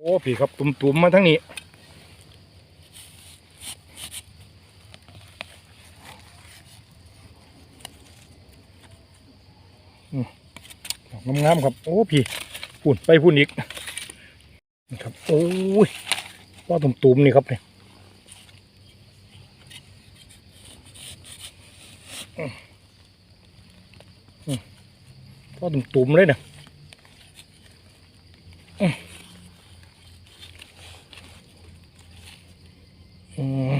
โอ้พี่ครับตุ่มๆมาทั้งนี้งามๆครับ โอ้พี่พุ่นไปพุ่นอีกนี่ครับโอ้ยว่าตุ่มๆนี่ครับเนี่ยอืมอืมว่าตุ่มๆเลยเนี่ย อืม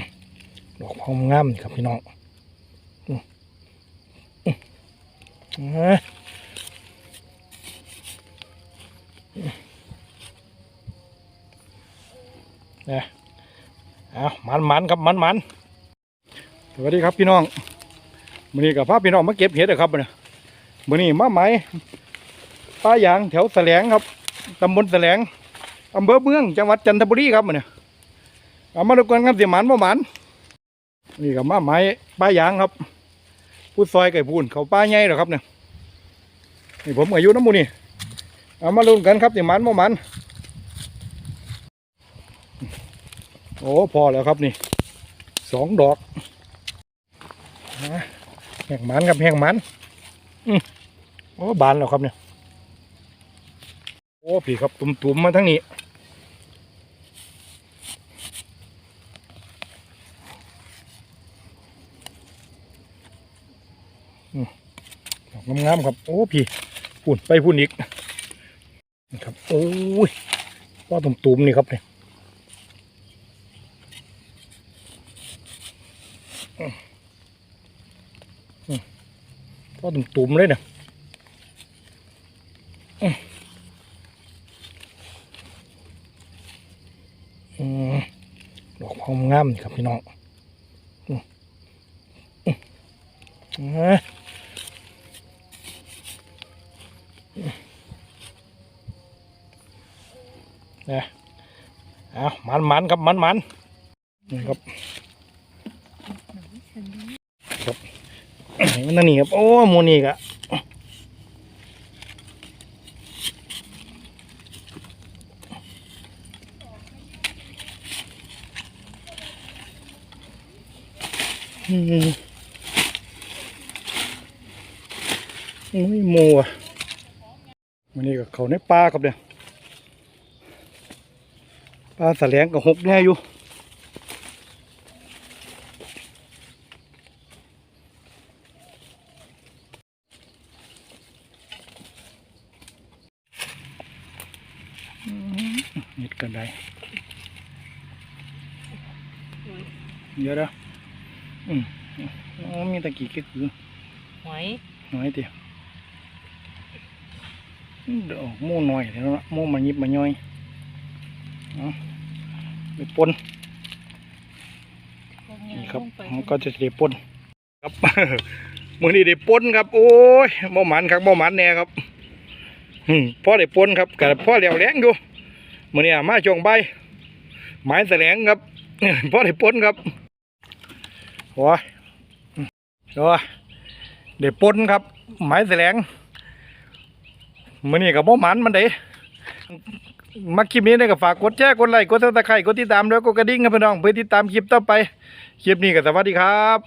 ดอก หอมงามครับพี่น้องอืมอืมเอ้ยเนี่ยเอามันมันๆครับมันมันๆสวัสดีครับพี่น้องมื้อนี้กับพาพี่น้องมาเก็บเห็ดนะครับเนี่ยมื้อนี้มาไหมป้ายางแถวแสลงครับตำบลแสลงอำเภอเมืองจังหวัดจันทบุรีครับเนี้เอามาดูกันครับเสียหมันบ่หมัน นี่กับมาไม้ป้ายางครับพูดซอยไก่พูนเขาป้าใหญ่หรอครับเนี่ยนี่ผมอายุน้ำมูนี่เอามาลุ้นกันครับเสียหมันบ่หมันโอ้พอแล้วครับนี่สองดอกแห้งมันครับแห้งมันอืมโอ้บานแล้วครับเนี่ยโอ้พี่ครับตุ่มๆมาทั้งนี้ ดอกงามๆครับ โอ้พี่พุ่นไปพุ่นอีกนี่ครับโอ้ยว่าตุ่มตุ่มๆนี่ครับเนี่ยอืมอืมว่าตุ่มตุ่มๆเลยเนี่ยดอกหอมงามนี่ครับพี่น้อง นี่ยเอามันมันครับมันมันนี่ครับครับนั่นนี่ครับโอ้หมูนี่กะอืมโอ้ยมูอ่ะมันนี่ก็เขาในป่าครับเนี่ยปลาแสลงกับหกแน่อยู่อืมนิดกันได้เยอะแล้วอืมอ๋อมีตะกี้ก็คือหอยน้อยเดียวอื มเดี๋ยวหมูน้อยแล้วนะหมูมันยิบมันย่อยไปปนนี่ครับมันก็จะได้ปนครับมือนี้ได้ปนครับ โอ้ยบ่หมันครับบ่หมันแน่ครับพ่อได้ปนครับกับพ่อเหลียวแรงอยู่มือนี้มาช่วงใบายไม้แสลงครับพ่อได้ปนครับโอ้ยโอ้ยได้ปนครับไม้แสลง มือนี้กับบ่หมันมันเด้มาคลิปนี้เนี่ยก็ฝากกดแชร์กดไลค์กดซับสไครต์กดติดตามแล้วก็กระดิ่งครับพี่น้องเพื่อติดตามคลิปต่อไป คลิปนี้ก็สวัสดีครับ